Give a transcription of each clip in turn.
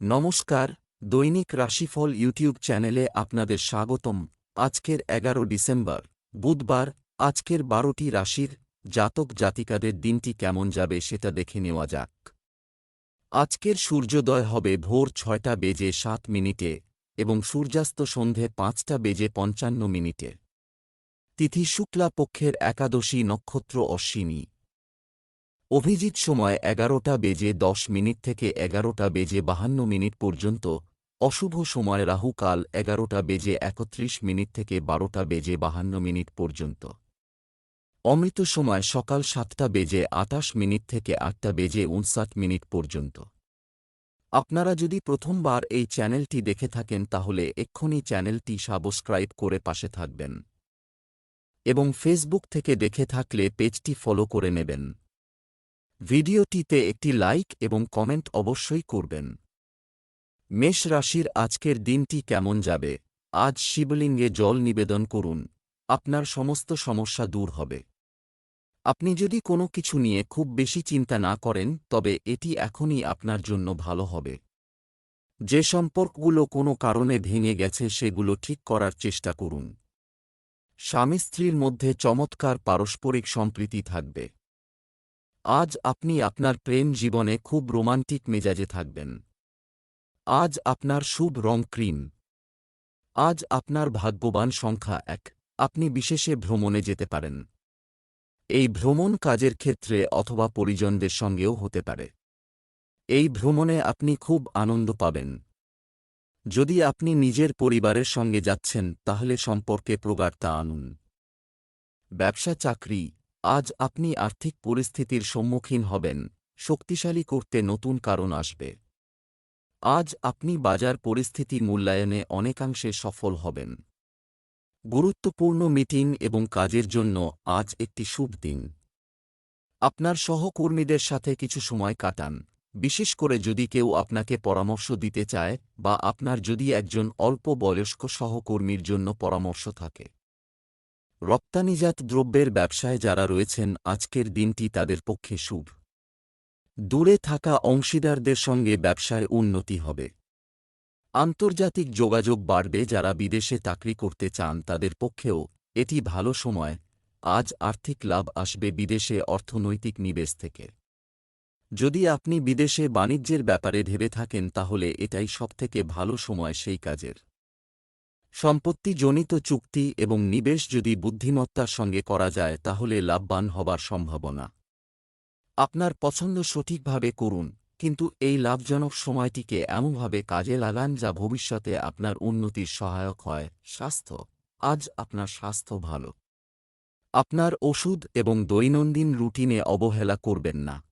নমস্কার, দৈনিক রাশিফল ইউটিউব চ্যানেলে আপনাদের স্বাগতম। আজকের এগারো ডিসেম্বর, বুধবার, আজকের বারোটি রাশির জাতক জাতিকাদের দিনটি কেমন যাবে সেটা দেখে নেওয়া যাক। আজকের সূর্যোদয় হবে ভোর ছয়টা বেজে সাত মিনিটে এবং সূর্যাস্ত সন্ধে পাঁচটা বেজে পঞ্চান্ন মিনিটে। তিথি শুক্লা পক্ষের একাদশী নক্ষত্র অশ্বিনী। অভিজিৎ সময় এগারোটা বেজে দশ মিনিট থেকে এগারোটা বেজে বাহান্ন মিনিট পর্যন্ত, অশুভ সময় রাহুকাল এগারোটা বেজে একত্রিশ মিনিট থেকে বারোটা বেজে বাহান্ন মিনিট পর্যন্ত। অমৃত সময় সকাল সাতটা বেজে আটাশ মিনিট থেকে আটটা বেজে উনষাট মিনিট পর্যন্ত। আপনারা যদি প্রথমবার এই চ্যানেলটি দেখে থাকেন তাহলে এক্ষুনি চ্যানেলটি সাবস্ক্রাইব করে পাশে থাকবেন। এবং ফেসবুক থেকে দেখে থাকলে পেজটি ফলো করে নেবেন। ভিডিওটিতে একটি লাইক এবং কমেন্ট অবশ্যই করবেন। মেষ রাশির আজকের দিনটি কেমন যাবে? আজ শিবলিঙ্গে জল নিবেদন করুন। আপনার সমস্ত সমস্যা দূর হবে। আপনি যদি কোনো কিছু নিয়ে খুব বেশি চিন্তা না করেন, তবে এটি এখনই আপনার জন্য ভালো হবে। যে সম্পর্কগুলো কোনো কারণে ভেঙে গেছে, সেগুলো ঠিক করার চেষ্টা করুন। স্বামী স্ত্রীর মধ্যে চমৎকার পারস্পরিক সম্প্রীতি থাকবে। আজ আপনি আপনার প্রেম জীবনে খুব রোমান্টিক মেজাজে থাকবেন। আজ আপনার শুভ রং ক্রিম। আজ আপনার ভাগ্যবান সংখ্যা এক। আপনি বিশেষে ভ্রমণে যেতে পারেন। এই ভ্রমণ কাজের ক্ষেত্রে অথবা পরিজনদের সঙ্গেও হতে পারে। এই ভ্রমণে আপনি খুব আনন্দ পাবেন। যদি আপনি নিজের পরিবারের সঙ্গে যাচ্ছেন, তাহলে সম্পর্কে প্রগাঢ়তা আনুন। ব্যবসা চাকরি আজ আপনি আর্থিক পরিস্থিতির সম্মুখীন হবেন, শক্তিশালী করতে নতুন কারণ আসবে। আজ আপনি বাজার পরিস্থিতি মূল্যায়নে অনেকাংশে সফল হবেন। গুরুত্বপূর্ণ মিটিং এবং কাজের জন্য আজ একটি শুভ দিন। আপনার সহকর্মীদের সাথে কিছু সময় কাটান, বিশেষ করে যদি কেউ আপনাকে পরামর্শ দিতে চায় বা আপনার যদি একজন অল্প বয়স্ক সহকর্মীর জন্য পরামর্শ থাকে। রপ্তানিজাত দ্রব্যের ব্যবসায় যারা রয়েছেন, আজকের দিনটি তাদের পক্ষে শুভ। দূরে থাকা অংশীদারদের সঙ্গে ব্যবসায় উন্নতি হবে। আন্তর্জাতিক যোগাযোগ বাড়বে, যারা বিদেশে চাকরি করতে চান, তাদের পক্ষেও এটি ভালো সময়। আজ আর্থিক লাভ আসবে বিদেশে অর্থনৈতিক নিবেশ থেকে। যদি আপনি বিদেশে বাণিজ্যের ব্যাপারে ভেবে থাকেন, তাহলে এটাই সবথেকে ভালো সময় সেই কাজের। সম্পত্তিজনিত চুক্তি এবং নিবেশ যদি বুদ্ধিমত্তার সঙ্গে করা যায়, তাহলে লাভবান হবার সম্ভাবনা। আপনার পছন্দ সঠিকভাবে করুন, কিন্তু এই লাভজনক সময়টিকে এমনভাবে কাজে লাগান যা ভবিষ্যতে আপনার উন্নতির সহায়ক হয়। স্বাস্থ্য। আজ আপনার স্বাস্থ্য ভালো। আপনার ওষুধ এবং দৈনন্দিন রুটিনে অবহেলা করবেন না।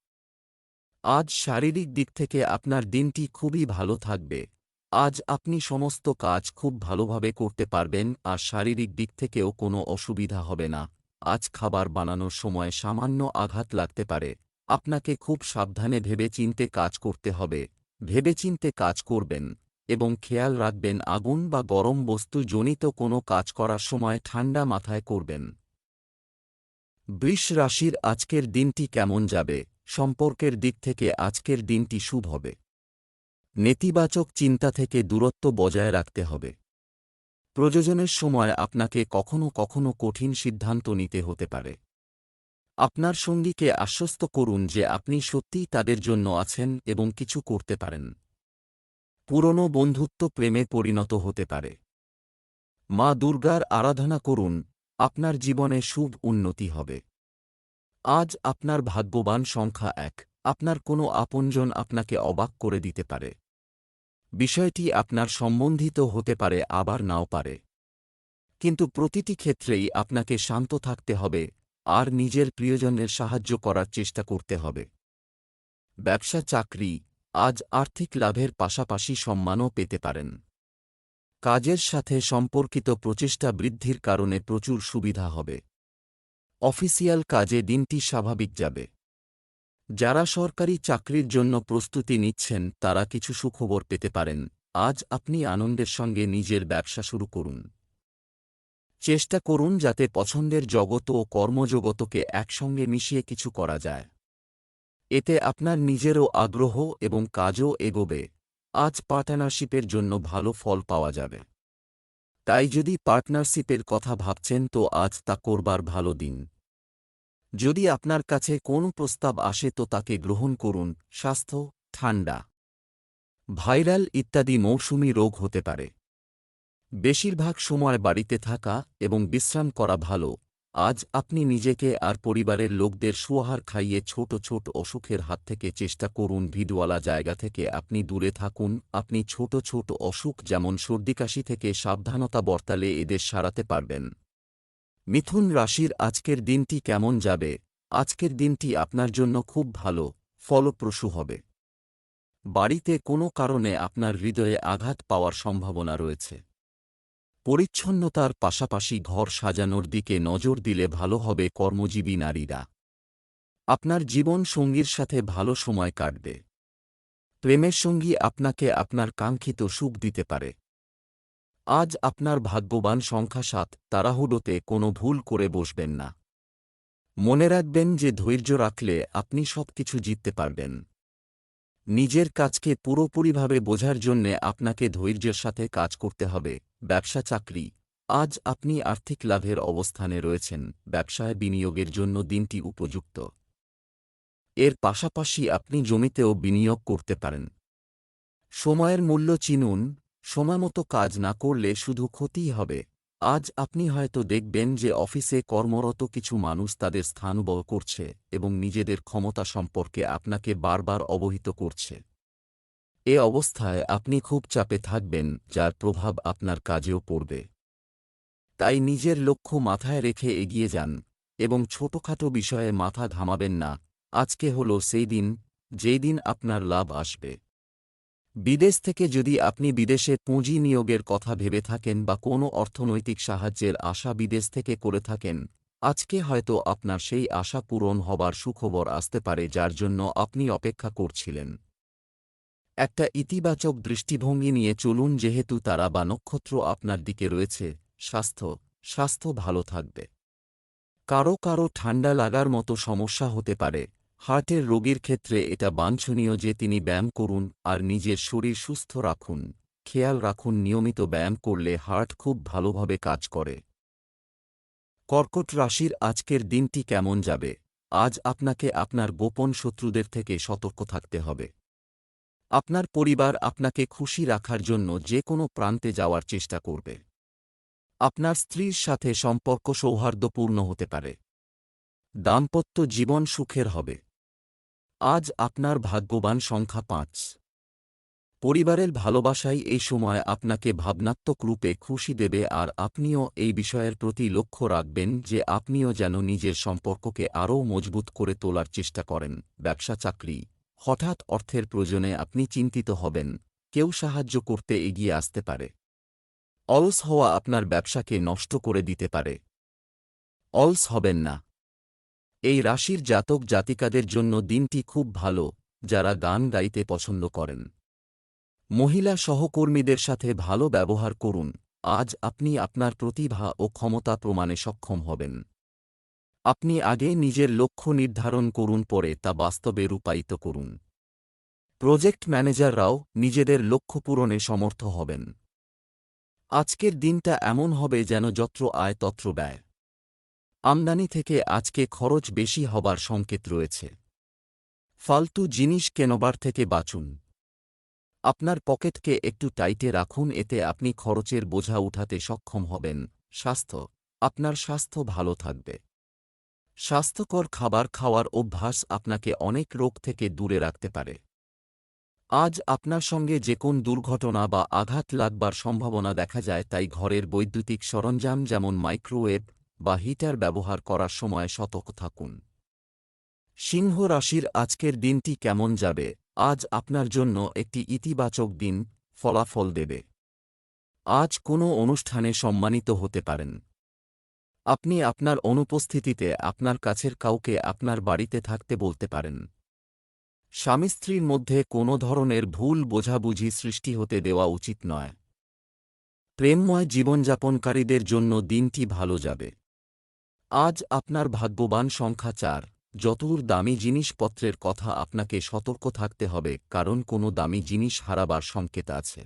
আজ শারীরিক দিক থেকে আপনার দিনটি খুবই ভালো থাকবে। আজ আপনি সমস্ত কাজ খুব ভালোভাবে করতে পারবেন, আর শারীরিক দিক থেকেও কোনো অসুবিধা হবে না। আজ খাবার বানানোর সময় সামান্য আঘাত লাগতে পারে। আপনাকে খুব সাবধানে ভেবে চিনতে কাজ করতে হবে। ভেবেচিন্তে কাজ করবেন এবং খেয়াল রাখবেন আগুন বা গরম বস্তু জনিত কোনো কাজ করার সময় ঠান্ডা মাথায় করবেন। বৃষ রাশির আজকের দিনটি কেমন যাবে? সম্পর্কের দিক থেকে আজকের দিনটি শুভ হবে। নেতিবাচক চিন্তা থেকে দূরত্ব বজায় রাখতে হবে। প্রযোজনের সময় আপনাকে কখনো কখনো কঠিন সিদ্ধান্ত নিতে হতে পারে। আপনার সঙ্গীকে আশ্বস্ত করুন যে আপনি সত্যিই তাদের জন্য আছেন এবং কিছু করতে পারেন। পুরনো বন্ধুত্ব প্রেমে পরিণত হতে পারে। মা দুর্গার আরাধনা করুন, আপনার জীবনে শুভ উন্নতি হবে। আজ আপনার ভাগ্যবান সংখ্যা এক, আপনার কোনো আপনজন আপনাকে অবাক করে দিতে পারে। বিষয়টি আপনার সম্বন্ধিত হতে পারে, আবার নাও পারে। কিন্তু প্রতিটি ক্ষেত্রেই আপনাকে শান্ত থাকতে হবে, আর নিজের প্রিয়জনের সাহায্য করার চেষ্টা করতে হবে। ব্যবসা চাকরি, আজ আর্থিক লাভের পাশাপাশি সম্মানও পেতে পারেন। কাজের সাথে সম্পর্কিত প্রচেষ্টা বৃদ্ধির কারণে প্রচুর সুবিধা হবে। অফিসিয়াল কাজে দিনটি স্বাভাবিক যাবে। যারা সরকারি চাকরির জন্য প্রস্তুতি নিচ্ছেন, তারা কিছু সুখবর পেতে পারেন। আজ আপনি আনন্দের সঙ্গে নিজের ব্যবসা শুরু করুন। চেষ্টা করুন যাতে পছন্দের জগত ও কর্মজগতকে একসঙ্গে মিশিয়ে কিছু করা যায়। এতে আপনার নিজেরও আগ্রহ এবং কাজও এগোবে। আজ পার্টনারশিপের জন্য ভালো ফল পাওয়া যাবে। তাই যদি পার্টনারশিপের কথা ভাবছেন, তো আজ তা করবার ভালো দিন। যদি আপনার কাছে কোনো প্রস্তাব আসে তো তাকে গ্রহণ করুন, স্বাস্থ্য, ঠান্ডা, ভাইরাল ইত্যাদি মৌসুমি রোগ হতে পারে। বেশিরভাগ সময় বাড়িতে থাকা এবং বিশ্রাম করা ভালো। আজ আপনি নিজেকে আর পরিবারের লোকদের সুয়াহার খাইয়ে ছোট ছোট অসুখের হাত থেকে চেষ্টা করুন। ভিডওয়ালা জায়গা থেকে আপনি দূরে থাকুন। আপনি ছোট ছোট অসুখ যেমন সর্দিকাশি থেকে সাবধানতা বর্তালে এদের সারাতে পারবেন। মিথুন রাশির আজকের দিনটি কেমন যাবে? আজকের দিনটি আপনার জন্য খুব ভালো, ফলপ্রসূ হবে। বাড়িতে কোনো কারণে আপনার হৃদয়ে আঘাত পাওয়ার সম্ভাবনা রয়েছে। পরিচ্ছন্নতার পাশাপাশি ঘর সাজানোর দিকে নজর দিলে ভালো হবে কর্মজীবী নারীরা। আপনার জীবন সঙ্গীর সাথে ভালো সময় কাটবে। প্রেমের সঙ্গী আপনাকে আপনার কাঙ্ক্ষিত সুখ দিতে পারে। আজ আপনার ভাগ্যবান সংখ্যা সাত, তাড়াহুডোতে কোনো ভুল করে বসবেন না। মনে রাখবেন যে ধৈর্য রাখলে আপনি সবকিছু জিততে পারবেন। নিজের কাজকে পুরোপুরিভাবে বোঝার জন্যে আপনাকে ধৈর্যের সাথে কাজ করতে হবে। ব্যবসা চাকরি। আজ আপনি আর্থিক লাভের অবস্থানে রয়েছেন। ব্যবসায় বিনিয়োগের জন্য দিনটি উপযুক্ত। এর পাশাপাশি আপনি জমিতেও বিনিয়োগ করতে পারেন। সময়ের মূল্য চিনুন। সময়মতো কাজ না করলে শুধু ক্ষতিই হবে। আজ আপনি হয়তো দেখবেন যে অফিসে কর্মরত কিছু মানুষ তাদের স্থান বল করছে এবং নিজেদের ক্ষমতা সম্পর্কে আপনাকে বারবার অবহিত করছে। এ অবস্থায় আপনি খুব চাপে থাকবেন, যার প্রভাব আপনার কাজেও পড়বে। তাই নিজের লক্ষ্য মাথায় রেখে এগিয়ে যান এবং ছোটখাটো বিষয়ে মাথা ঘামাবেন না। আজকে হল সেই দিন, যেই দিন আপনার লাভ আসবে। বিদেশ থেকে যদি আপনি বিদেশে পুঁজি নিয়োগের কথা ভেবে থাকেন বা কোনো অর্থনৈতিক সাহায্যের আশা বিদেশ থেকে করে থাকেন, আজকে হয়তো আপনার সেই আশা পূরণ হবার সুখবর আসতে পারে যার জন্য আপনি অপেক্ষা করছিলেন। একটা ইতিবাচক দৃষ্টিভঙ্গি নিয়ে চলুন যেহেতু তারা বা নক্ষত্র আপনার দিকে রয়েছে, স্বাস্থ্য স্বাস্থ্য ভালো থাকবে। কারও কারও ঠান্ডা লাগার মতো সমস্যা হতে পারে হার্টের রোগীর ক্ষেত্রে এটা বাঞ্ছনীয় যে তিনি ব্যায়াম করুন আর নিজের শরীর সুস্থ রাখুন। খেয়াল রাখুন, নিয়মিত ব্যায়াম করলে হার্ট খুব ভালোভাবে কাজ করে। কর্কট রাশির আজকের দিনটি কেমন যাবে? আজ আপনাকে আপনার গোপন শত্রুদের থেকে সতর্ক থাকতে হবে। আপনার পরিবার আপনাকে খুশি রাখার জন্য যে কোনো প্রান্তে যাওয়ার চেষ্টা করবে। আপনার স্ত্রীর সাথে সম্পর্ক সৌহার্দ্যপূর্ণ হতে পারে। দাম্পত্য জীবন সুখের হবে। আজ আপনার ভাগ্যবান সংখ্যা পাঁচ। পরিবারের ভালোবাসাই এই সময় আপনাকে ভাবনাত্মক রূপে খুশি দেবে আর আপনিও এই বিষয়ের প্রতি লক্ষ্য রাখবেন যে আপনিও যেন নিজের সম্পর্ককে আরও মজবুত করে তোলার চেষ্টা করেন, ব্যবসা, চাকরি। হঠাৎ অর্থের প্রয়োজনে আপনি চিন্তিত হবেন, কেউ সাহায্য করতে এগিয়ে আসতে পারে। অলস হওয়া আপনার ব্যবসাকে নষ্ট করে দিতে পারে। অলস হবেন না। এই রাশির জাতক জাতিকাদের জন্য দিনটি খুব ভালো, যারা গান গাইতে পছন্দ করেন। মহিলা সহকর্মীদের সাথে ভালো ব্যবহার করুন, আজ আপনি আপনার প্রতিভা ও ক্ষমতা প্রমাণে সক্ষম হবেন। আপনি আগে নিজের লক্ষ্য নির্ধারণ করুন, পরে তা বাস্তবে রূপায়িত করুন। প্রজেক্ট ম্যানেজাররাও নিজেদের লক্ষ্য পূরণে সমর্থ হবেন। আজকের দিনটা এমন হবে যেন যত্র আয় তত্র ব্যয়। আমদানি থেকে আজকে খরচ বেশি হবার সংকেত রয়েছে। ফালতু জিনিস কেনবার থেকে বাঁচুন। আপনার পকেটকে একটু টাইটে রাখুন, এতে আপনি খরচের বোঝা উঠাতে সক্ষম হবেন। স্বাস্থ্য, আপনার স্বাস্থ্য ভালো থাকবে। স্বাস্থ্যকর খাবার খাওয়ার অভ্যাস আপনাকে অনেক রোগ থেকে দূরে রাখতে পারে। আজ আপনার সঙ্গে যে কোন দুর্ঘটনা বা আঘাত লাগবার সম্ভাবনা দেখা যায়, তাই ঘরের বৈদ্যুতিক সরঞ্জাম যেমন মাইক্রোওয়েভ বা হিটার ব্যবহার করার সময় সতর্ক থাকুন। সিংহ রাশির আজকের দিনটি কেমন যাবে? আজ আপনার জন্য একটি ইতিবাচক দিন ফলাফল দেবে। আজ কোনো অনুষ্ঠানে সম্মানিত হতে পারেন। আপনি আপনার অনুপস্থিতিতে আপনার কাছের কাউকে আপনার বাড়িতে থাকতে বলতে পারেন। স্বামী স্ত্রীর মধ্যে কোনো ধরনের ভুল বোঝাবুঝি সৃষ্টি হতে দেওয়া উচিত নয়। প্রেমময় জীবনযাপনকারীদের জন্য দিনটি ভালো যাবে। আজ আপনার ভাগ্যবান সংখ্যা চার। যতদূর দামি জিনিসপত্রের কথা আপনাকে সতর্ক থাকতে হবে, কারণ কোনো দামি জিনিস হারাবার সংকেত আছে।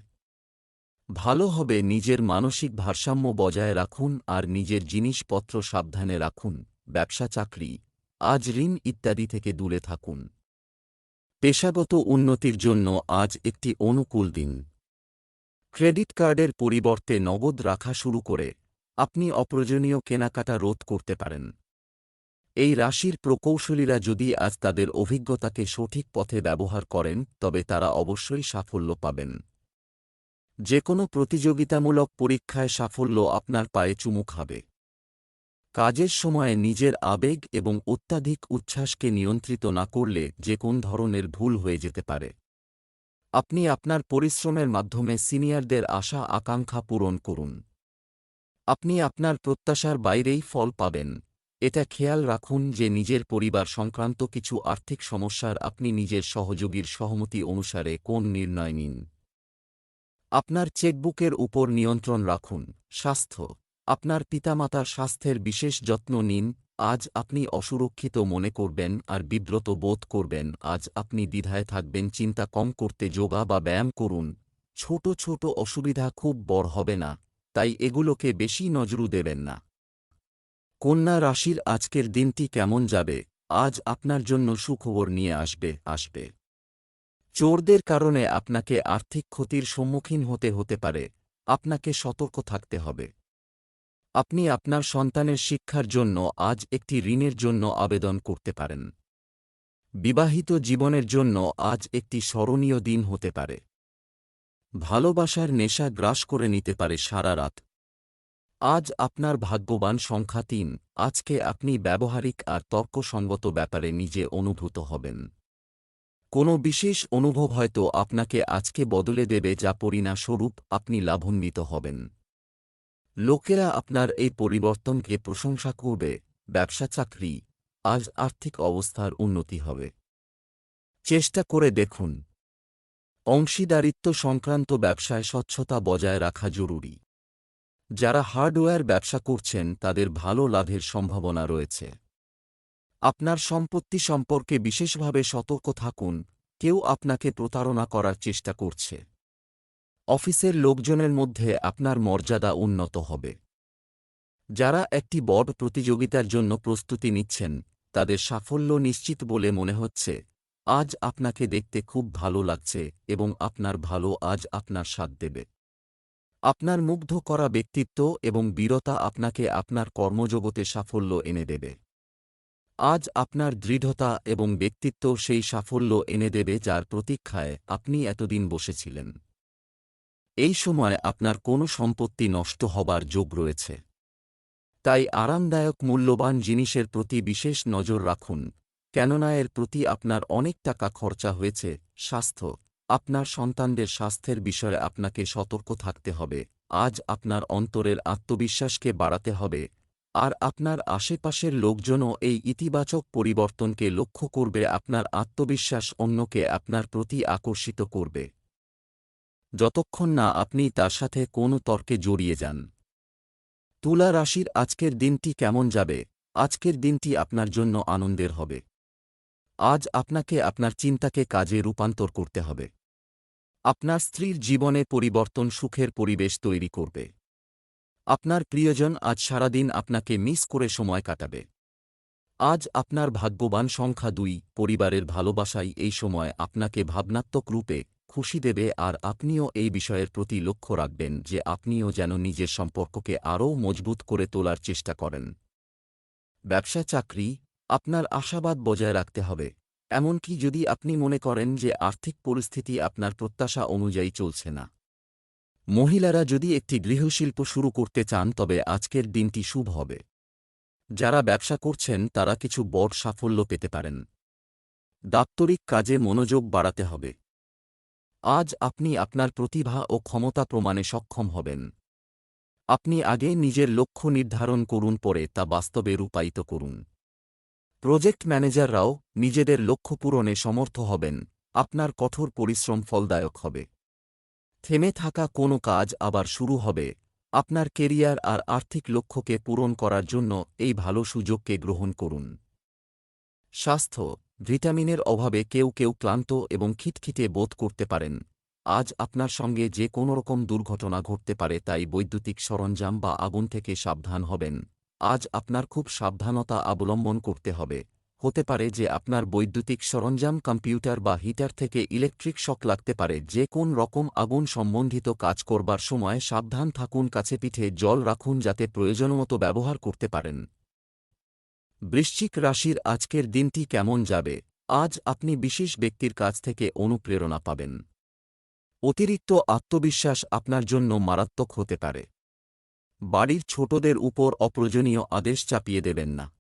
ভালো হবে নিজের মানসিক ভারসাম্য বজায় রাখুন আর নিজের জিনিসপত্র সাবধানে রাখুন, ব্যবসা, চাকরি, আজ ঋণ ইত্যাদি থেকে দূরে থাকুন। পেশাগত উন্নতির জন্য আজ একটি অনুকূল দিন। ক্রেডিট কার্ডের পরিবর্তে নগদ রাখা শুরু করে। আপনি অপ্রয়োজনীয় কেনাকাটা রোধ করতে পারেন। এই রাশির প্রকৌশলীরা যদি আজ তাদের অভিজ্ঞতাকে সঠিক পথে ব্যবহার করেন, তবে তারা অবশ্যই সাফল্য পাবেন। যে কোনো প্রতিযোগিতামূলক পরীক্ষায় সাফল্য আপনার পায়ে চুমু খাবে। কাজের সময়ে নিজের আবেগ এবং অত্যাধিক উচ্ছ্বাসকে নিয়ন্ত্রিত না করলে যে কোন ধরনের ভুল হয়ে যেতে পারে। আপনি আপনার পরিশ্রমের মাধ্যমে সিনিয়রদের আশা আকাঙ্ক্ষা পূরণ করুন। আপনি আপনার প্রত্যাশার বাইরেই ফল পাবেন। এটা খেয়াল রাখুন যে নিজের পরিবার সংক্রান্ত কিছু আর্থিক সমস্যার আপনি নিজের সহযোগীর সহমতি অনুসারে কোন নির্ণয় নিন। আপনার চেকবুকের উপর নিয়ন্ত্রণ রাখুন। স্বাস্থ্য। আপনার পিতামাতার স্বাস্থ্যের বিশেষ যত্ন নিন। আজ আপনি অসুরক্ষিত মনে করবেন আর বিব্রত বোধ করবেন। আজ আপনি দ্বিধায় থাকবেন, চিন্তা কম করতে যোগা বা ব্যায়াম করুন। ছোট ছোট অসুবিধা খুব বড় হবে না। তাই এগুলোকে বেশি নজরু দেবেন না। কন্যা রাশির আজকের দিনটি কেমন যাবে? আজ আপনার জন্য সুখবর নিয়ে আসবে আসবে। চোরদের কারণে আপনাকে আর্থিক ক্ষতির সম্মুখীন হতে হতে পারে, আপনাকে সতর্ক থাকতে হবে। আপনি আপনার সন্তানের শিক্ষার জন্য আজ একটি ঋণের জন্য আবেদন করতে পারেন। বিবাহিত জীবনের জন্য আজ একটি স্মরণীয় দিন হতে পারে। ভালোবাসার নেশা গ্রাস করে নিতে পারে সারা রাত। আজ আপনার ভাগ্যবান সংখ্যা তিন। আজকে আপনি ব্যবহারিক আর তর্কসঙ্গত ব্যাপারে নিজে অনুভূত হবেন। কোনো বিশেষ অনুভব হয়তো আপনাকে আজকে বদলে দেবে যা পরিণাস্বরূপ আপনি লাভান্বিত হবেন। লোকেরা আপনার এই পরিবর্তনকে প্রশংসা করবে, ব্যবসা চাকরি, আজ আর্থিক অবস্থার উন্নতি হবে। চেষ্টা করে দেখুন। অংশীদারিত্ব সংক্রান্ত ব্যবসায় স্বচ্ছতা বজায় রাখা জরুরি। যারা হার্ডওয়্যার ব্যবসা করছেন, তাদের ভালো লাভের সম্ভাবনা রয়েছে। আপনার সম্পত্তি সম্পর্কে বিশেষভাবে সতর্ক থাকুন, কেউ আপনাকে প্রতারণা করার চেষ্টা করছে। অফিসের লোকজনের মধ্যে আপনার মর্যাদা উন্নত হবে। যারা একটি বড় প্রতিযোগিতার জন্য প্রস্তুতি নিচ্ছেন, তাদের সাফল্য নিশ্চিত বলে মনে হচ্ছে। আজ আপনাকে দেখতে খুব ভালো লাগছে এবং আপনার ভালো আজ আপনার স্বাদ দেবে। আপনার মুগ্ধ করা ব্যক্তিত্ব এবং বীরতা আপনাকে আপনার কর্মজগতে সাফল্য এনে দেবে। আজ আপনার দৃঢ়তা এবং ব্যক্তিত্ব সেই সাফল্য এনে দেবে যার প্রতীক্ষায় আপনি এতদিন বসেছিলেন। এই সময় আপনার কোনো সম্পত্তি নষ্ট হবার যোগ রয়েছে। তাই আরামদায়ক, মূল্যবান জিনিসের প্রতি বিশেষ নজর রাখুন। কেননা এর প্রতি আপনার অনেক টাকা খরচা হয়েছে, স্বাস্থ্য, আপনার সন্তানদের স্বাস্থ্যের বিষয়ে আপনাকে সতর্ক থাকতে হবে, আজ আপনার অন্তরের আত্মবিশ্বাসকে বাড়াতে হবে, আর আপনার আশেপাশের লোকজনও এই ইতিবাচক পরিবর্তনকে লক্ষ্য করবে, আপনার আত্মবিশ্বাস অন্যকে আপনার প্রতি আকর্ষিত করবে। যতক্ষণ না আপনি তার সাথে কোনো তর্কে জড়িয়ে যান। তুলা রাশির আজকের দিনটি কেমন যাবে? আজকের দিনটি আপনার জন্য আনন্দের হবে। আজ আপনাকে আপনার চিন্তাকে কাজে রূপান্তর করতে হবে। আপনার স্ত্রীর জীবনে পরিবর্তন সুখের পরিবেশ তৈরি করবে। আপনার প্রিয়জন আজ সারাদিন আপনাকে মিস করে সময় কাটাবে। আজ আপনার ভাগ্যবান সংখ্যা দুই, পরিবারের ভালোবাসাই এই সময় আপনাকে ভাবনাত্মক রূপে খুশি দেবে আর আপনিও এই বিষয়ের প্রতি লক্ষ্য রাখবেন যে আপনিও যেন নিজের সম্পর্ককে আরও মজবুত করে তোলার চেষ্টা করেন। ব্যবসা, চাকরি আপনার আশাবাদ বজায় রাখতে হবে, এমনকি যদি আপনি মনে করেন যে আর্থিক পরিস্থিতি আপনার প্রত্যাশা অনুযায়ী চলছে না। মহিলারা যদি একটি গৃহশিল্প শুরু করতে চান, তবে আজকের দিনটি শুভ হবে। যারা ব্যবসা করছেন, তারা কিছু বড় সাফল্য পেতে পারেন। দাপ্তরিক কাজে মনোযোগ বাড়াতে হবে। আজ আপনি আপনার প্রতিভা ও ক্ষমতা প্রমাণে সক্ষম হবেন। আপনি আগে নিজের লক্ষ্য নির্ধারণ করুন, পরে তা বাস্তবে রূপায়িত করুন। প্রজেক্ট ম্যানেজাররাও নিজেদের লক্ষ্য পূরণে সমর্থ হবেন, আপনার কঠোর পরিশ্রম ফলদায়ক হবে। থেমে থাকা কোনো কাজ আবার শুরু হবে, আপনার কেরিয়ার আর আর্থিক লক্ষ্যকে পূরণ করার জন্য এই ভালো সুযোগকে গ্রহণ করুন। স্বাস্থ্য, ভিটামিনের অভাবে কেউ কেউ ক্লান্ত এবং খিটখিটে বোধ করতে পারেন, আজ আপনার সঙ্গে যে কোনো রকম দুর্ঘটনা ঘটতে পারে তাই বৈদ্যুতিক সরঞ্জাম বা আগুন থেকে সাবধান হবেন। আজ আপনার খুব সাবধানতা অবলম্বন করতে হবে। হতে পারে যে আপনার বৈদ্যুতিক সরঞ্জাম, কম্পিউটার বা হিটার থেকে ইলেকট্রিক শক লাগতে পারে। যে কোন রকম আগুন সম্বন্ধিত কাজ করবার সময় সাবধান থাকুন, কাছে পিঠে জল রাখুন যাতে প্রয়োজনমতো ব্যবহার করতে পারেন। বৃশ্চিক রাশির আজকের দিনটি কেমন যাবে? আজ আপনি বিশেষ ব্যক্তির কাছ থেকে অনুপ্রেরণা পাবেন। অতিরিক্ত আত্মবিশ্বাস আপনার জন্য মারাত্মক হতে পারে। বাড়ির ছোটদের উপর অপ্রয়োজনীয় আদেশ চাপিয়ে দেবেন না।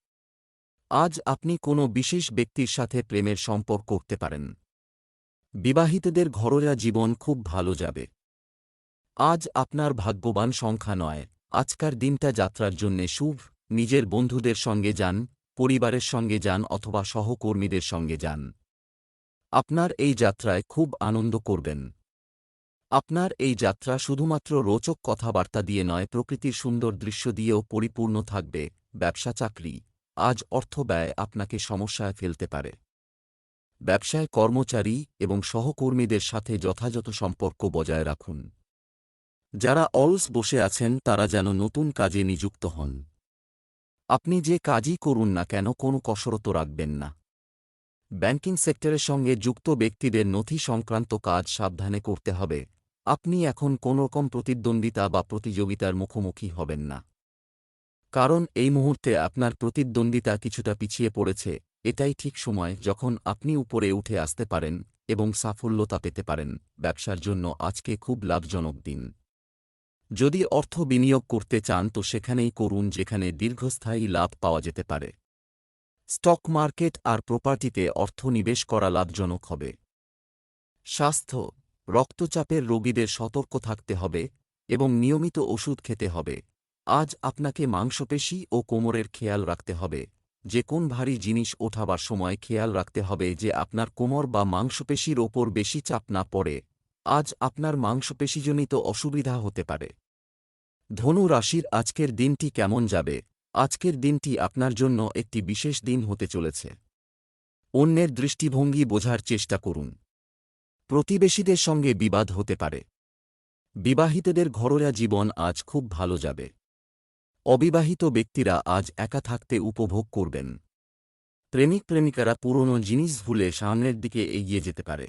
আজ আপনি কোনো বিশেষ ব্যক্তির সাথে প্রেমের সম্পর্ক করতে পারেন। বিবাহিতদের ঘরোয়া জীবন খুব ভালো যাবে। আজ আপনার ভাগ্যবান সংখ্যা নয়। আজকার দিনটা যাত্রার জন্যে শুভ। নিজের বন্ধুদের সঙ্গে যান, পরিবারের সঙ্গে যান অথবা সহকর্মীদের সঙ্গে যান। আপনার এই যাত্রায় খুব আনন্দ করবেন। আপনার এই যাত্রা শুধুমাত্র রোচক কথাবার্তা দিয়ে নয়, প্রকৃতির সুন্দর দৃশ্য দিয়েও পরিপূর্ণ থাকবে, ব্যবসা চাকরি। আজ অর্থ ব্যয় আপনাকে সমস্যায় ফেলতে পারে। ব্যবসায় কর্মচারী এবং সহকর্মীদের সাথে যথাযথ সম্পর্ক বজায় রাখুন। যারা অলস বসে আছেন, তারা যেন নতুন কাজে নিযুক্ত হন। আপনি যে কাজই করুন না কেন, কোনো কসরত রাখবেন না। ব্যাংকিং সেক্টরের সঙ্গে যুক্ত ব্যক্তিদের নথি সংক্রান্ত কাজ সাবধানে করতে হবে। আপনি এখন কোনোরকম প্রতিদ্বন্দ্বিতা বা প্রতিযোগিতার মুখোমুখি হবেন না। কারণ এই মুহূর্তে আপনার প্রতিদ্বন্দ্বিতা কিছুটা পিছিয়ে পড়েছে, এটাই ঠিক সময় যখন আপনি উপরে উঠে আসতে পারেন এবং সাফল্যতা পেতে পারেন, ব্যবসার জন্য আজকে খুব লাভজনক দিন। যদি অর্থ বিনিয়োগ করতে চান তো সেখানেই করুন যেখানে দীর্ঘস্থায়ী লাভ পাওয়া যেতে পারে। স্টক মার্কেট আর প্রপার্টিতে অর্থ নিবেশ করা লাভজনক হবে। স্বাস্থ্য রক্তচাপের রোগীদের সতর্ক থাকতে হবে এবং নিয়মিত ওষুধ খেতে হবে। আজ আপনাকে মাংসপেশি ও কোমরের খেয়াল রাখতে হবে। যে কোন ভারী জিনিস ওঠাবার সময় খেয়াল রাখতে হবে যে আপনার কোমর বা মাংসপেশির ওপর বেশি চাপ না পড়ে। আজ আপনার মাংসপেশিজনিত অসুবিধা হতে পারে। ধনু রাশির আজকের দিনটি কেমন যাবে? আজকের দিনটি আপনার জন্য একটি বিশেষ দিন হতে চলেছে। অন্যের দৃষ্টিভঙ্গি বোঝার চেষ্টা করুন। প্রতিবেশীদের সঙ্গে বিবাদ হতে পারে। বিবাহিতদের ঘরোয়া জীবন আজ খুব ভালো যাবে। অবিবাহিত ব্যক্তিরা আজ একা থাকতে উপভোগ করবেন। প্রেমিক প্রেমিকারা পুরনো জিনিস ভুলে সামনের দিকে এগিয়ে যেতে পারে।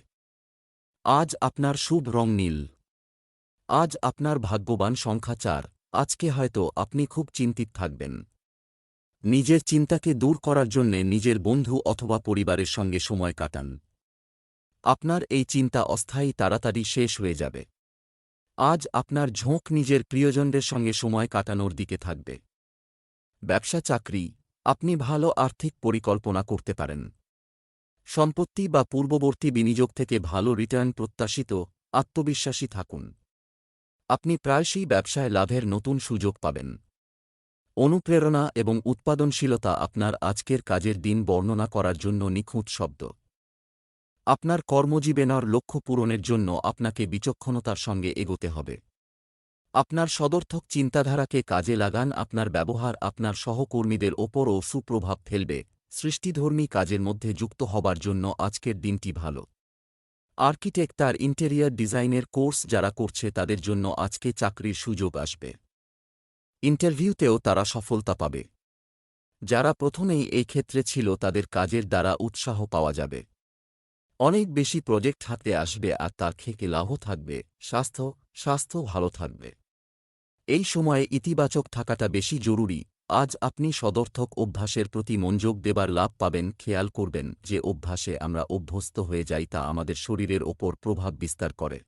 আজ আপনার শুভ রং নীল। আজ আপনার ভাগ্যবান সংখ্যা চার। আজকে হয়তো আপনি খুব চিন্তিত থাকবেন। নিজের চিন্তাকে দূর করার জন্যে নিজের বন্ধু অথবা পরিবারের সঙ্গে সময় কাটান। আপনার এই চিন্তা অস্থায়ী তাড়াতাড়ি শেষ হয়ে যাবে। আজ আপনার ঝোঁক নিজের প্রিয়জনদের সঙ্গে সময় কাটানোর দিকে থাকবে। ব্যবসা চাকরি, আপনি ভালো আর্থিক পরিকল্পনা করতে পারেন। সম্পত্তি বা পূর্ববর্তী বিনিয়োগ থেকে ভালো রিটার্ন প্রত্যাশিত, আত্মবিশ্বাসী থাকুন। আপনি প্রায়শই ব্যবসায় লাভের নতুন সুযোগ পাবেন। অনুপ্রেরণা এবং উৎপাদনশীলতা আপনার আজকের কাজের দিন বর্ণনা করার জন্য নিখুঁত শব্দ। আপনার কর্মজীবনার লক্ষ্য পূরণের জন্য আপনাকে বিচক্ষণতার সঙ্গে এগোতে হবে। আপনার সদর্থক চিন্তাধারাকে কাজে লাগান, আপনার ব্যবহার আপনার সহকর্মীদের ওপরও সুপ্রভাব ফেলবে। সৃষ্টিধর্মী কাজের মধ্যে যুক্ত হবার জন্য আজকের দিনটি ভালো। আর্কিটেক্ট তার ইন্টেরিয়ার ডিজাইনের কোর্স যারা করছে তাদের জন্য আজকে চাকরির সুযোগ আসবে। ইন্টারভিউতেও তারা সফলতা পাবে। যারা প্রথমেই এই ক্ষেত্রে ছিল তাদের কাজের দ্বারা উৎসাহ পাওয়া যাবে। অনেক বেশি প্রজেক্ট হাতে আসবে আর তার থেকে লাভও থাকবে, স্বাস্থ্য স্বাস্থ্য ভালো থাকবে। এই সময়ে ইতিবাচক থাকাটা বেশি জরুরি। আজ আপনি সদর্থক অভ্যাসের প্রতি মনোযোগ দেবার লাভ পাবেন, খেয়াল করবেন যে অভ্যাসে আমরা অভ্যস্ত হয়ে যাই তা আমাদের শরীরের ওপর প্রভাব বিস্তার করে।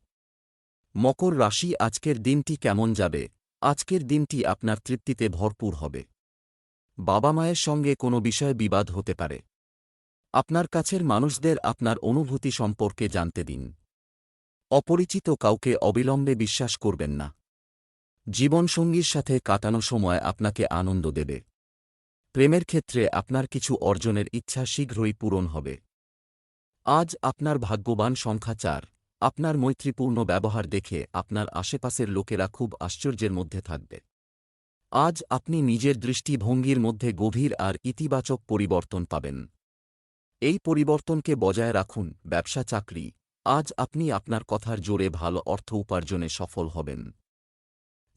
মকর রাশি, আজকের দিনটি কেমন যাবে? আজকের দিনটি আপনার তৃপ্তিতে ভরপুর হবে। বাবা মায়ের সঙ্গে কোনো বিষয়ে বিবাদ হতে পারে। আপনার কাছের মানুষদের আপনার অনুভূতি সম্পর্কে জানতে দিন। অপরিচিত কাউকে অবিলম্বে বিশ্বাস করবেন না। জীবনসঙ্গীর সাথে কাটানো সময় আপনাকে আনন্দ দেবে। প্রেমের ক্ষেত্রে আপনার কিছু অর্জনের ইচ্ছা শীঘ্রই পূরণ হবে। আজ আপনার ভাগ্যবান সংখ্যা চার। আপনার মৈত্রীপূর্ণ ব্যবহার দেখে আপনার আশেপাশের লোকেরা খুব আশ্চর্যের মধ্যে থাকবে। আজ আপনি নিজের দৃষ্টিভঙ্গির মধ্যে গভীর আর ইতিবাচক পরিবর্তন পাবেন। এই পরিবর্তনকে বজায় রাখুন, ব্যবসা চাকরি। আজ আপনি আপনার কথার জোরে ভালো অর্থ উপার্জনে সফল হবেন।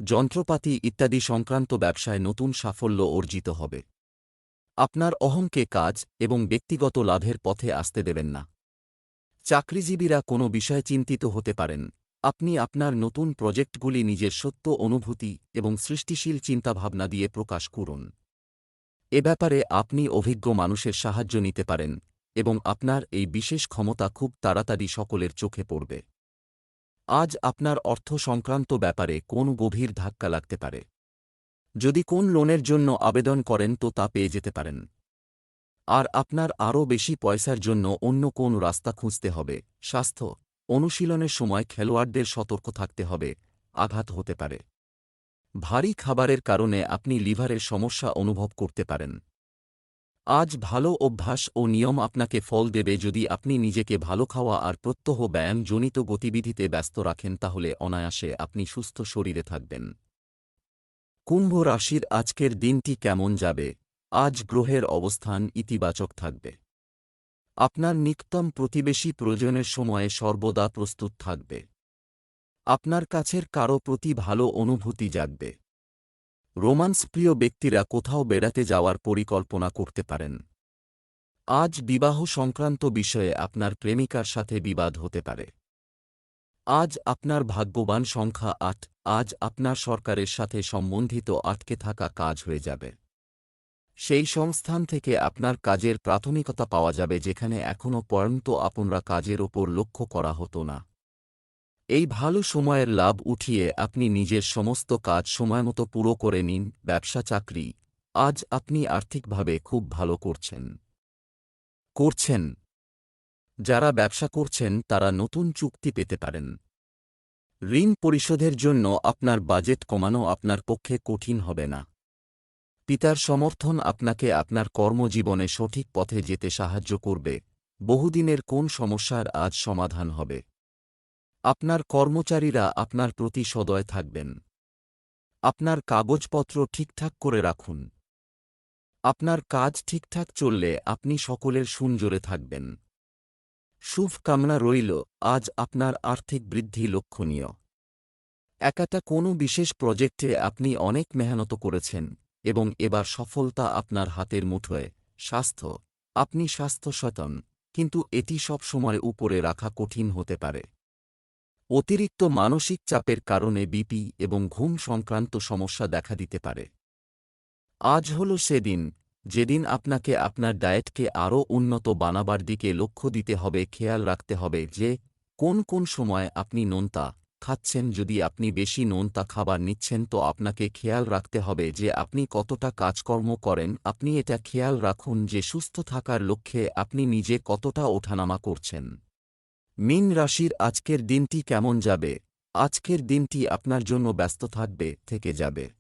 যন্ত্রপাতি ইত্যাদি সংক্রান্ত ব্যবসায় নতুন সাফল্য অর্জিত হবে। আপনার অহংকে কাজ এবং ব্যক্তিগত লাভের পথে আসতে দেবেন না। চাকরিজীবীরা কোনো বিষয়ে চিন্তিত হতে পারেন। আপনি আপনার নতুন প্রজেক্টগুলি নিজের সত্য অনুভূতি এবং সৃষ্টিশীল চিন্তাভাবনা দিয়ে প্রকাশ করুন। এ ব্যাপারে আপনি অভিজ্ঞ মানুষের সাহায্য নিতে পারেন। এবং আপনার এই বিশেষ ক্ষমতা খুব তাড়াতাড়ি সকলের চোখে পড়বে। আজ আপনার অর্থ সংক্রান্ত ব্যাপারে কোন গভীর ধাক্কা লাগতে পারে। যদি কোন লোনের জন্য আবেদন করেন তো তা পেয়ে যেতে পারেন। আর আপনার আরও বেশি পয়সার জন্য অন্য কোন রাস্তা খুঁজতে হবে। স্বাস্থ্য, অনুশীলনের সময় খেলোয়াড়দের সতর্ক থাকতে হবে, আঘাত হতে পারে। ভারী খাবারের কারণে আপনি লিভারের সমস্যা অনুভব করতে পারেন। আজ ভালো অভ্যাস ও নিয়ম আপনাকে ফল দেবে যদি আপনি নিজেকে ভালো খাওয়া আর প্রত্যহ ব্যায়ামজনিত গতিবিধিতে ব্যস্ত রাখেন তাহলে অনায়াসে আপনি সুস্থ শরীরে থাকবেন। কুম্ভ রাশির আজকের দিনটি কেমন যাবে? আজ গ্রহের অবস্থান ইতিবাচক থাকবে। আপনার নিকটতম প্রতিবেশী প্রয়োজনের সময়ে সর্বদা প্রস্তুত থাকবে। আপনার কাছের কারও প্রতি ভালো অনুভূতি জাগবে। রোমান্স প্রিয় ব্যক্তিরা কোথাও বেড়াতে যাওয়ার পরিকল্পনা করতে পারেন। আজ বিবাহ সংক্রান্ত বিষয়ে আপনার প্রেমিকার সাথে বিবাদ হতে পারে। আজ আপনার ভাগ্যবান সংখ্যা আট, আজ আপনার সরকারের সাথে সম্বন্ধিত আটকে থাকা কাজ হয়ে যাবে। সেই সংস্থান থেকে আপনার কাজের প্রাথমিকতা পাওয়া যাবে যেখানে এখনও পর্যন্ত আপনারা কাজের ওপর লক্ষ্য করা হতো না। এই ভালো সময়ের লাভ উঠিয়ে আপনি নিজের সমস্ত কাজ সময়মতো পুরো করে নিন, ব্যবসা, চাকরি। আজ আপনি আর্থিকভাবে খুব ভালো করছেন। করছেন। যারা ব্যবসা করছেন, তারা নতুন চুক্তি পেতে পারেন। ঋণ পরিশোধের জন্য আপনার বাজেট কমানো আপনার পক্ষে কঠিন হবে না। পিতার সমর্থন আপনাকে আপনার কর্মজীবনে সঠিক পথে যেতে সাহায্য করবে। বহুদিনের কোন সমস্যার আজ সমাধান হবে? আপনার কর্মচারীরা আপনার প্রতি সদয় থাকবেন। আপনার কাগজপত্র ঠিকঠাক করে রাখুন। আপনার কাজ ঠিকঠাক চললে আপনি সকলের সুনজোরে থাকবেন। শুভ কামনা রইল, আজ আপনার আর্থিক বৃদ্ধি লক্ষণীয়। একাটা কোনো বিশেষ প্রজেক্টে আপনি অনেক মেহনত করেছেন এবং এবার সফলতা আপনার হাতের মুঠোয়। স্বাস্থ্য, আপনি স্বাস্থ্য সচেতন কিন্তু এটি সব সময় উপরে রাখা কঠিন হতে পারে। অতিরিক্ত মানসিক চাপের কারণে বিপি এবং ঘুম সংক্রান্ত সমস্যা দেখা দিতে পারে। আজ হল সেদিন, যেদিন আপনাকে আপনার ডায়েটকে আরও উন্নত বানাবার দিকে লক্ষ্য দিতে হবে, খেয়াল রাখতে হবে যে, কোন কোন সময় আপনি নোনতা খাচ্ছেন, যদি আপনি বেশি নোনতা খাবার নিচ্ছেন তো আপনাকে খেয়াল রাখতে হবে যে আপনি কতটা কাজকর্ম করেন, আপনি এটা খেয়াল রাখুন যে সুস্থ থাকার লক্ষ্যে আপনি নিজে কতটা ওঠানামা করছেন। মিন রাশির আজকের দিনটি কেমন যাবে? আজকের দিনটি আপনার জন্য ব্যস্ত থাকবে, থেকে যাবে।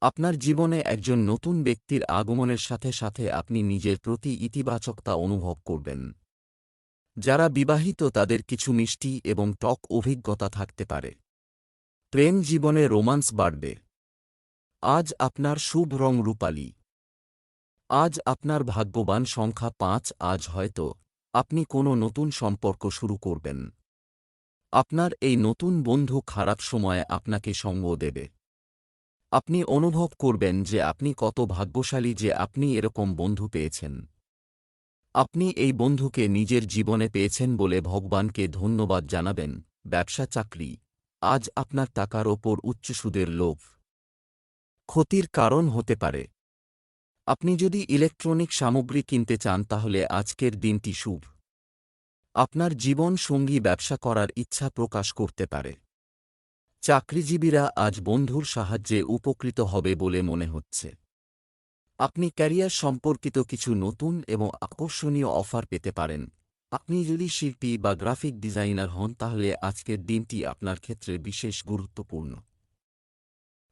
আপনার জীবনে একজন নতুন ব্যক্তির আগমনের সাথে সাথে আপনি নিজের প্রতি ইতিবাচকতা অনুভব করবেন। যারা বিবাহিত তাদের কিছু মিষ্টি এবং টক অভিজ্ঞতা থাকতে পারে। প্রেম জীবনে রোমান্স বাড়বে। আজ আপনার শুভ রং রূপালী। আজ আপনার ভাগ্যবান সংখ্যা পাঁচ, আজ হয়তো আপনি কোনো নতুন সম্পর্ক শুরু করবেন। আপনার এই নতুন বন্ধু খারাপ সময়ে আপনাকে সঙ্গ দেবে। আপনি অনুভব করবেন যে আপনি কত ভাগ্যশালী যে আপনি এরকম বন্ধু পেয়েছেন। আপনি এই বন্ধুকে নিজের জীবনে পেয়েছেন বলে ভগবানকে ধন্যবাদ জানাবেন, ব্যবসা চাকরি, আজ আপনার টাকার ওপর উচ্চ সুদের লোভ। ক্ষতির কারণ হতে পারে। আপনি যদি ইলেকট্রনিক সামগ্রী কিনতে চান তাহলে আজকের দিনটি শুভ। আপনার জীবন সঙ্গী ব্যবসা করার ইচ্ছা প্রকাশ করতে পারে। চাকরিজীবীরা আজ বন্ধুর সাহায্যে উপকৃত হবে বলে মনে হচ্ছে। আপনি ক্যারিয়ার সম্পর্কিত কিছু নতুন এবং আকর্ষণীয় অফার পেতে পারেন। আপনি যদি শিল্পী বা গ্রাফিক ডিজাইনার হন তাহলে আজকের দিনটি আপনার ক্ষেত্রে বিশেষ গুরুত্বপূর্ণ।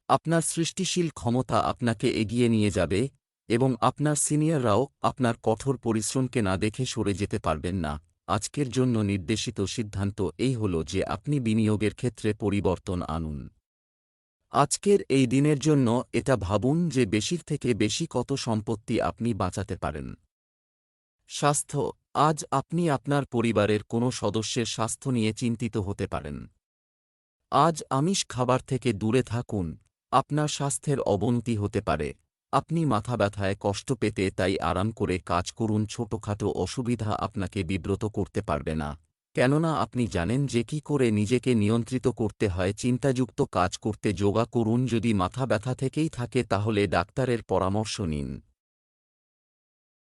আপনার সৃষ্টিশীল ক্ষমতা আপনাকে এগিয়ে নিয়ে যাবে এবং আপনার সিনিয়ররাও আপনার কঠোর পরিশ্রমকে না দেখে সরে যেতে পারবেন না। আজকের জন্য নির্দেশিত সিদ্ধান্ত এই হল যে আপনি বিনিয়োগের ক্ষেত্রে পরিবর্তন আনুন। আজকের এই দিনের জন্য এটা ভাবুন যে বেশির থেকে বেশি কত সম্পত্তি আপনি বাঁচাতে পারেন। স্বাস্থ্য, আজ আপনি আপনার পরিবারের কোনো সদস্যের স্বাস্থ্য নিয়ে চিন্তিত হতে পারেন। আজ আমিষ খাবার থেকে দূরে থাকুন, আপনার স্বাস্থ্যের অবনতি হতে পারে। আপনি মাথা ব্যথায় কষ্ট পেতে তাই আরাম করে কাজ করুন, ছোটখাটো অসুবিধা আপনাকে বিব্রত করতে পারবে না। কেননা আপনি জানেন যে কি করে নিজেকে নিয়ন্ত্রিত করতে হয়, চিন্তাযুক্ত কাজ করতে যোগা করুন, যদি মাথা ব্যথা থেকেই থাকে তাহলে ডাক্তারের পরামর্শ নিন।